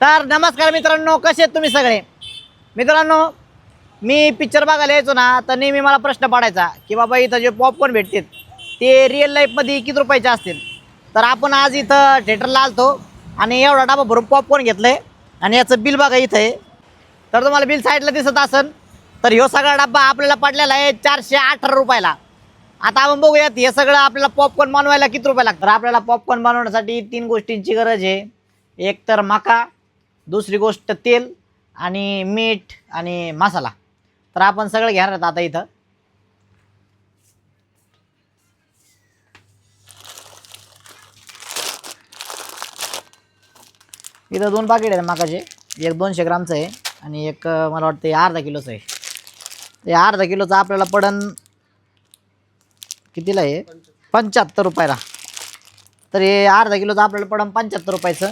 तर नमस्कार मित्रांनो कसे आहेत तुम्ही सगळे? मित्रांनो मी पिक्चर बघायला यायचो ना तर नेहमी मला प्रश्न पडायचा की बाबा इथं जे पॉपकॉर्न भेटतील ते रिअल लाईफमध्ये किती रुपयाचे असतील? तर आपण आज इथं थिएटरला आलतो आणि एवढा डबा भरून पॉपकॉर्न घेतलं आहे आणि याचं बिल बघा इथं आहे. तर तुम्हाला बिल साईडला दिसत असेल तर ह्यो सगळा डब्बा आपल्याला पडलेला आहे चारशे अठरा रुपयाला. आता आपण बघूयात हे सगळं आपल्याला पॉपकॉर्न बनवायला किती रुपये लागतात? आपल्याला पॉपकॉर्न बनवण्यासाठी तीन गोष्टींची गरज आहे. एक तर मका दुसरी गोष्ट तेल आणि मीठ आणि मसाला. तर आपण सगळं घेणार आहोत आता इथं. इथं दोन पाकिट आहेत माकाचे एक दोनशे ग्रामचं आहे आणि एक मला वाटतं हे अर्धा किलोचं आहे. ते अर्धा किलोचं आपल्याला पडन कितीला आहे? पंच्याहत्तर रुपयाला. तर हे अर्धा किलोचं आपल्याला पडन पंच्याहत्तर रुपयाचं.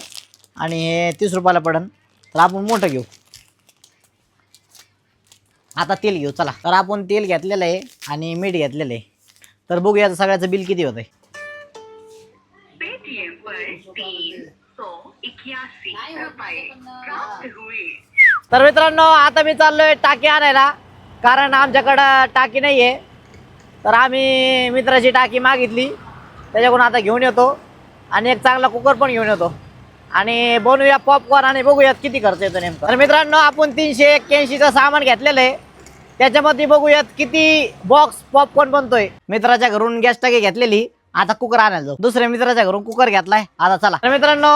आणि हे तीस रुपयाला पडन. तर आपण मोठं घेऊ. आता तेल घेऊ चला. तर आपण तेल घेतलेलं आहे आणि मीठ घेतलेलं आहे. तर बघूया आता सगळ्याचं बिल किती होतंय. तर मित्रांनो आता मी चाललोय टाकी आणायला कारण आमच्याकडं टाकी नाही आहे तर आम्ही मित्राची टाकी मागितली. त्याच्याकडून आता घेऊन येतो. आणि एक चांगला कुकर पण घेऊन येतो. आणि बनवूया पॉपकॉर्न आणि बघूयात किती खर्च येतो नेमका. तर मित्रांनो आपण तीनशे एक्क्याऐंशीचं सामान घेतलेलं आहे. त्याच्यामध्ये बघूयात किती बॉक्स पॉपकॉर्न बनतोय. मित्राच्या घरून गॅस टाकी घेतलेली. आता कुकर आणायला जाऊ. दुसऱ्या मित्राच्या घरून कुकर घेतलाय. आता चला. तर मित्रांनो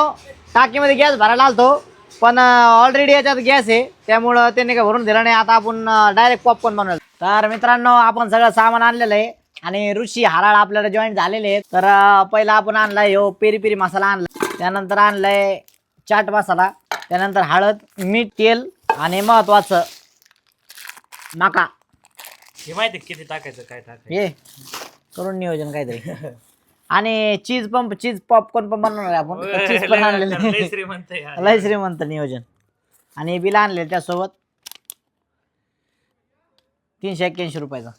टाकीमध्ये गॅस भरायला आलतो. पण ऑलरेडी याच्यात गॅस आहे. त्यामुळं त्यांनी काय भरून दिलं नाही. आता आपण डायरेक्ट पॉपकॉर्न बनवलं तर मित्रांनो आपण सगळं सामान आणलेलं आहे. आणि ऋषी हराळ आपल्याला जॉईन झालेले आहेत. तर पहिला आपण आणलाय हो पेरी पेरी मसाला आणला त्यानंतर आणलाय चाट मसाला त्यानंतर हळद मीठ तेल आणि महत्वाचं माका. हे माहिती आहे किती टाकायचं काय टाकायचं? ये करून नियोजन काहीतरी. आणि चीज पंप चीज पॉपकॉर्न पण बनवणार आहे आपण. चीज पण आणलेलं लय आहे. श्रीमंत आहे हा. लय श्रीमंत नियोजन. आणि बिल आणले त्यासोबत तीनशे एक्क्याऐंशी रुपयाचा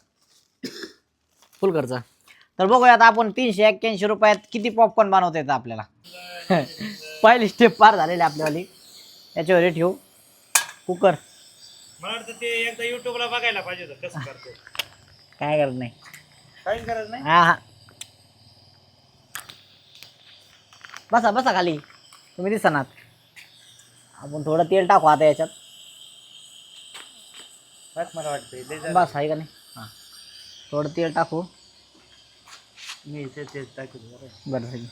फुल खर्च तर बघूया आता आपण तीनशे एक्क्याऐंशी रुपयात किती पॉपकॉर्न बनवता येतं आपल्याला. पहिली स्टेप पार झालेली आपल्यावाली. याच्यावर हे ठेवू कुकर मला वाटतं ते एकदा युट्यूबला बघायला पाहिजे होतं कसं करतो काय करत नाही. काही गरज नाही? हा हा. बसा बसा खाली. तुम्ही दिसणार आपण थोडं तेल टाकू आता याच्यात. बस मला वाटतं बस आहे का नाही? हां. थोडं तेल टाकू. मी ते तेच टाकू जरा. बरं ठीक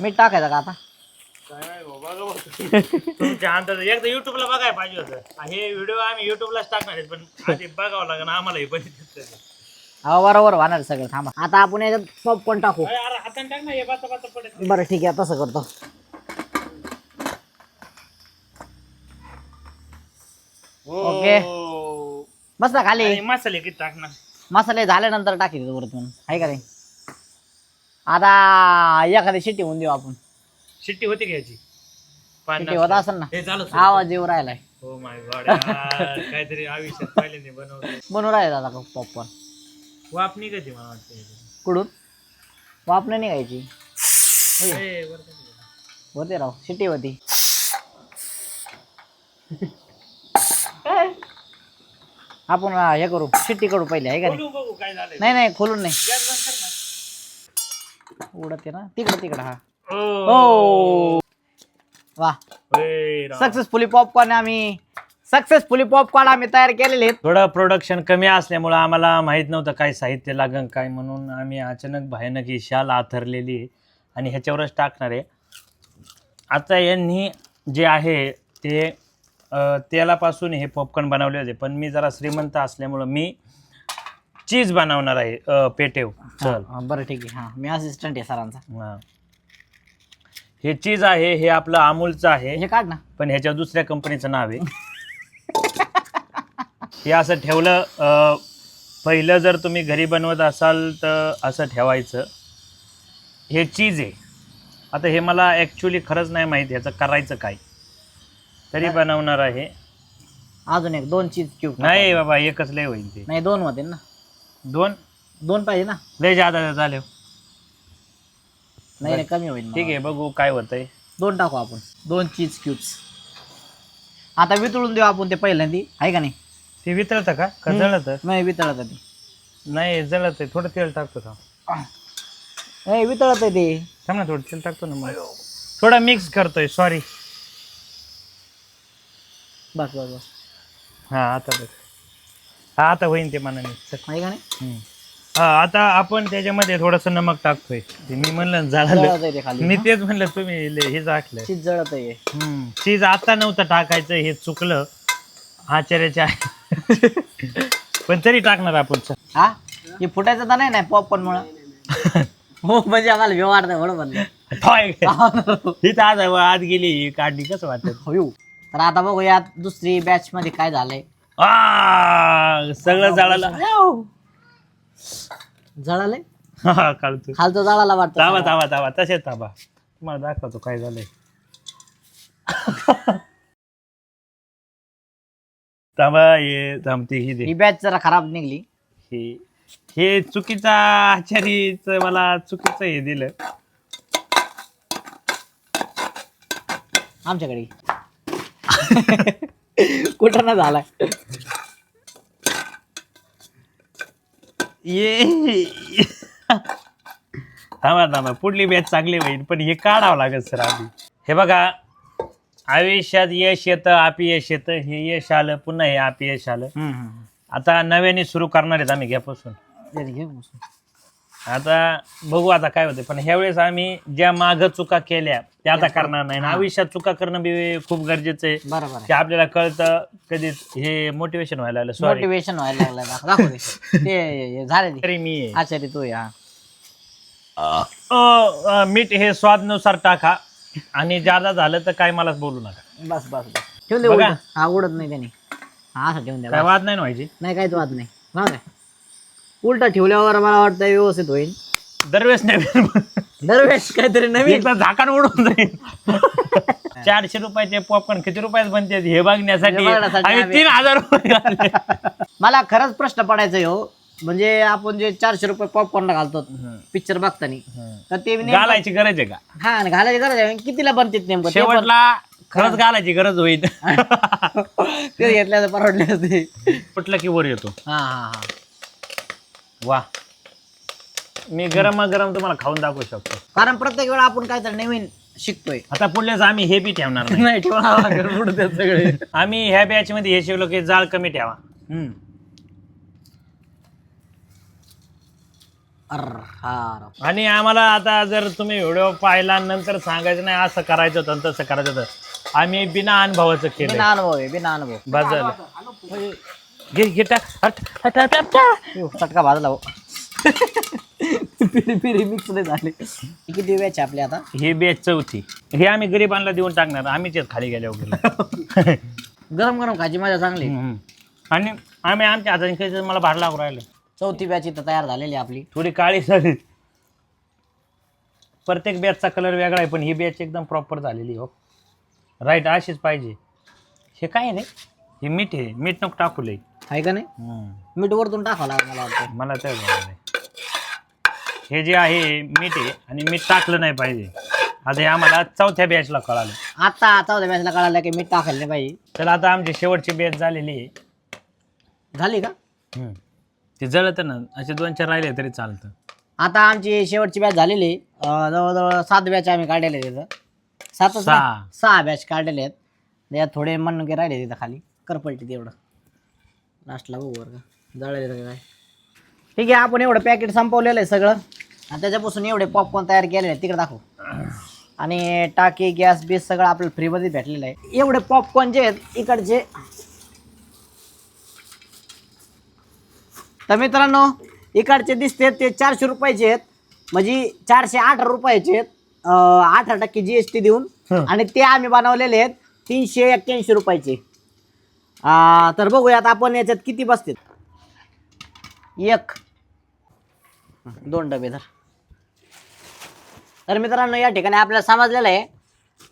मीठ टाकायचं का आता? काय. तुमच्या अंदाज एकदा युट्यूबला बघायला पाहिजे होतं. हे व्हिडिओ आम्ही युट्यूबलाच टाकणार आहेत पण आधी बघावं लागेल आम्हालाही हो बरोबर होणार सगळं थांबा. आता आपण याच्यात पॉपकॉर्न टाकू. अरे अरे हाताने टाक ना हे बाता बाता पडत बरं ठीक आहे तसं करतो. ओके. बस ना खाली. आणि मसाले किती टाकणार? मसाले झाल्यानंतर टाकी वरतून आहे का नाही? आता एखादी शिट्टी होऊन देऊ आपण. शिट्टी होती घ्यायची शिट्टी होत असेल ना. हे झालं आवाज येऊ राहिलाय. हो माय गॉड काहीतरी आयुष्यात पहिल्यांदा बनवलं बनवू राहिला दादा पॉपकॉर्न वाप निघायची मला वाटतं. कुठून? ए, बरं का नाही. होते राव शिट्टी होती. आपण अं, हे करू शिट्टी करू पहिले आहे का नाही? बोलू बघू काय झालंय. नाही नाही खोलून नाही. गॅस बंद कर ना. उडते ना. तिकडं तिकडं हा. ओ. हो. वा. सक्सेसफुली पॉपकॉर्न आम्ही. सक्सेसफुली पॉपकॉर्न आम्ही तयार केलेले आहेत. थोडं प्रोडक्शन कमी असल्यामुळं आम्हाला माहीत नव्हतं काय साहित्य लागन काय म्हणून. आम्ही अचानक भयानक ही शाल आथरलेली आहे आणि ह्याच्यावरच टाकणार आहे. आता यांनी जे आहे ते अ, तेलापासून हे पॉपकॉर्न बनवले होते. पण मी जरा श्रीमंत असल्यामुळं मी चीज बनवणार आहे अ, पेटेव. चल. हा, बरं ठीक आहे. हा मी असिस्टंट आहे सरांचा. हा. हे चीज आहे हे आपलं अमूलचं आहे. हे काढ ना. पण ह्याच्या दुसऱ्या कंपनीचं नाव आहे. हे असं ठेवलं अं, पहिलं जर तुम्ही घरी बनवत असाल तर असं ठेवायचं. हे चीज आहे. आता हे मला ॲक्च्युली खरंच नाही माहीत ह्याचं करायचं काय. तरी बनवणार आहे. अजून एक दोन चीज क्यूब नाही बाबा एकच लय होईल ते. नाही दोन होते ना. दोन? दोन पाहिजे ना. लय जादा झाले. नाही नाही कमी होईल ठीक आहे बघू काय होतंय. दोन टाकू आपण. दोन चीज क्यूब्स आता वितळून देऊ आपण ते पहिल्यांदी आहे का नाही? ते वितळतं का? का जळत? नाही वितळत आहे ते. नाही जळत आहे थोडं तेल टाकतो थांब. नाही वितळत आहे ते. थांब ना थोडं तेल टाकतो ना मग. थोडं मिक्स करतोय सॉरी बस बस बस. हा आता बघ. हा आता होईन ते मनाने. आहे का नाही? हम्म. हा आता आपण त्याच्यामध्ये थोडस नमक टाकतोय. ते मी म्हणलं जळत झालं. आहे ते खाली. मी तेच म्हणलं तुम्ही हे टाकलं चीज जळत आहे. चीज आता नव्हतं टाकायचं हे चुकलं. आचार्याच्या पण तरी टाकणार आपण चल. हा? हे फुटायचं तर नाही ना पॉपकॉर्न मुळे. हो म्हणजे आम्हाला व्यवहार नाही. ही तर आज आज गेली ही काढली कसं वाटत? होऊ तर आता बघूयात दुसरी बॅच मध्ये काय झालंय. आ सगळं जळालं. जळालंय? हा काढतो खालचं जळाला वाटतं ताबा ताबा ताबा तसेच ताबा तुम्हाला दाखवतो काय झालंय. ताबा ये थांबते ही दे. ही बॅच जरा खराब निघली. हे हे चुकीचा आचारीच मला चुकीचं हे दिलं. आमच्याकडे. कुठं ना झालाय. ये. थांबा थांबा. पुढली बॅच चांगली होईल पण हे काढावं लागेल सर आधी. हे बघा आयुष्यात यश येतं अपयश येतं. हे यश आलं पुन्हा हे अपयश आलं. आता नव्याने सुरू करणार आहेत आम्ही घ्यापासून आता बघू आता काय होते पण ह्यावेळेस आम्ही ज्या माग चुका केल्या त्या आता करणार नाही. आणि आयुष्यात चुका करणं बी खूप गरजेचं आहे. बरोबर ते आपल्याला कळतं कधीच हे मोटिवेशन व्हायला लागलं. सॉरी मोटिवेशन व्हायला लागलं. दाखव दाखव ते. ते हे झाले ते. तरी मी आहे. आचार्य तू या अ, अ, मीठ हे स्वादनुसार टाका. आणि जादा झालं तर काय मलाच बोलू नका. बस बस बस. ठेवून दे बघा. उलटं. हा उडत नाही त्याने. हा असं ठेवून द्या काय. वाद नाही ना व्हायची? नाही काहीच वाद नाही. उलटा ठेवल्यावर मला वाटतं व्यवस्थित होईल. दरवेळेस नाही दरवेळेस काहीतरी नवीन. एकदा झाकण उडून जाईल. चारशे रुपयाचे पॉपकॉर्न किती रुपयात बनते हे बघण्यासाठी हे बघण्यासाठी आम्ही आम्ही- तीन हजार रुपये घातले. मला खरंच प्रश्न पडायचा हो. म्हणजे आपण जे चारशे रुपये पॉपकॉर्न घालतो पिक्चर बघताना तर ते नेमकं- घालायची गरज आहे का? हा आणि घालायची गरज आहे. कितीला बनते नेमकं? ते पण- शेवटला खरंच घालायची गरज होईल. ते घेतल्याचं परवडले असते कुठलं की वर येतो. हा हा हा. वा. मी गरम गरम तुम्हाला खाऊन दाखवू शकतो. कारण प्रत्येक वेळा आपण काहीतरी नवीन शिकतोय. आता पुढल्याच आम्ही हे बी ठेवणार नाही. पुढे ते सगळे. आम्ही ह्या बॅच मध्ये हे शिकलो की जाळ कमी ठेवा. हम्म. अर्र, हा राव. आणि आम्हाला आता जर तुम्ही व्हिडिओ पाहिला नंतर सांगायचं नाही असं करायचं होतं आणि तसं करायचं होतं. आम्ही बिना अनुभवाचं केलं बिना अनुभव आहे बिना अनुभव. बस झालं. घे घे टाक. हट, हट, हट, हट, चटका भाजला हो. पिरी पिरी मिक्स नाही झाले. किती वेळचे आपले आता? हे बॅच चौथी. हे आम्ही गरिबांना देऊन टाकणार. आम्हीच आहेत खाली गेल्या वगैरे गरम गरम खायची मजा चांगली. आणि आम्ही आमच्या हाताने खायचं मला भाड लागू राहिलं. चौथी बॅच इथं तयार झालेली आपली. थोडी काळी झाली. प्रत्येक बॅचचा कलर वेगळा आहे पण ही बॅच एकदम प्रॉपर झालेली हो. राईट अशीच पाहिजे. हे काय रे? हे मीठ आहे मीठ नको टाकू लई. आहे का नाही? मीठ वरतून टाकावं लागेल मला वाटतं. मला तर हे जे आहे मीठ आहे आणि मीठ टाकलं नाही पाहिजे. आता हे आम्हाला चौथ्या बॅचला कळालं. आता चौथ्या बॅचला कळालं की मीठ टाकायला नाही पाहिजे. तर आता आमची शेवटची बॅच झालेली आहे. झाली का? हम्म. ते जळत ना असे दोन चार राहिले तरी चालतं. आता आमची शेवटची बॅच झालेली आहे. अं, जवळजवळ सात बॅच आम्ही काढलेले तिथं सातच सहा. सहा बॅच काढलेले आहेत. त्याच्यात थोडे मनके राहिले तिथं खाली. करपलटी तेवढं. लास्टला बघू बरं का. जळले का काय? ठीक आहे आपण एवढं पॅकेट संपवलेलं आहे सगळं. आणि त्याच्यापासून एवढे पॉपकॉर्न तयार केलेले आहेत. तिकडे दाखव. आणि टाकी गॅस बीस सगळं आपल्याला फ्रीमध्ये भेटलेलं आहे. एवढे पॉपकॉर्न जे आहेत इकडचे. तर मित्रांनो इकडचे दिसते ते चारशे रुपयाचे आहेत. म्हणजे चारशे आठ रुपयाचे आहेत. अठरा टक्के जी एस टी देऊन. आणि ते आम्ही बनवलेले आहेत तीनशे एक्क्याऐंशी रुपयाचे. तर बघूयात आपण याच्यात किती बसतील. एक. दोन डबे धर. तर मित्रांनो या ठिकाणी आपल्याला समजलेलं आहे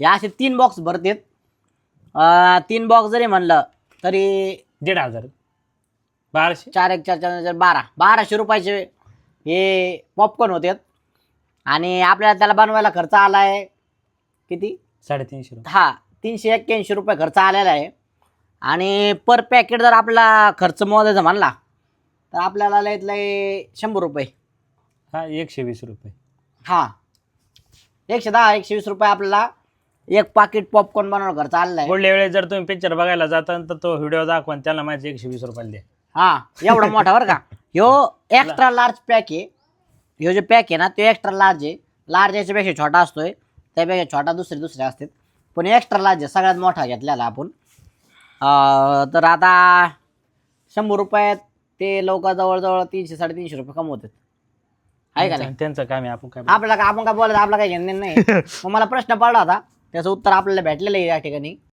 या असे तीन बॉक्स भरतेत तीन बॉक्स जरी म्हणलं तरी दीड हजार. बाराशे? चार एक चार चार चार बारा. बाराशे रुपयाचे हे पॉपकॉर्न होते आणि आपल्याला त्याला बनवायला खर्च आला आहे किती? साडेतीनशे रुपये. हा तीनशे एक्क्याऐंशी रुपये खर्च आलेला आहे. आणि पर पॅकेट जर आपला खर्च मोजायचा म्हणला तर आपल्याला लयत लय शंभर रुपये. हा एकशे वीस रुपये. हा. एकशे दहा एकशे वीस रुपये आपल्याला एक पाकिट पॉपकॉर्न बनवायला खर्च आलेला आहे पुढल्या वेळेस जर तुम्ही पिक्चर बघायला जाता तर तो व्हिडिओ दाखवा आणि त्याला माझे एकशे वीस रुपयाला द्या. हा एवढा मोठा बरं का? ह्यो एक्स्ट्रा लार्ज पॅक आहे. ह्यो जो पॅक आहे ना तो एक्स्ट्रा लार्ज आहे. लार्ज याच्यापेक्षा छोटा असतोय. त्यापेक्षा छोटा दुसरे दुसरे असतात. पण एक्स्ट्रा लार्ज आहे सगळ्यात मोठा घेतलेला आपण. तर आता शंभर रुपयात ते लोक जवळजवळ तीनशे साडेतीनशे रुपये कमवतात. आहे का नाही? त्यांचं- काम आहे आपण काय आपल्याला का- आपण काय बोलायचं? आपला काही घेणं नाही. मग मला प्रश्न पडला होता. त्याचं उत्तर आपल्याला भेटलेलं आहे या ठिकाणी.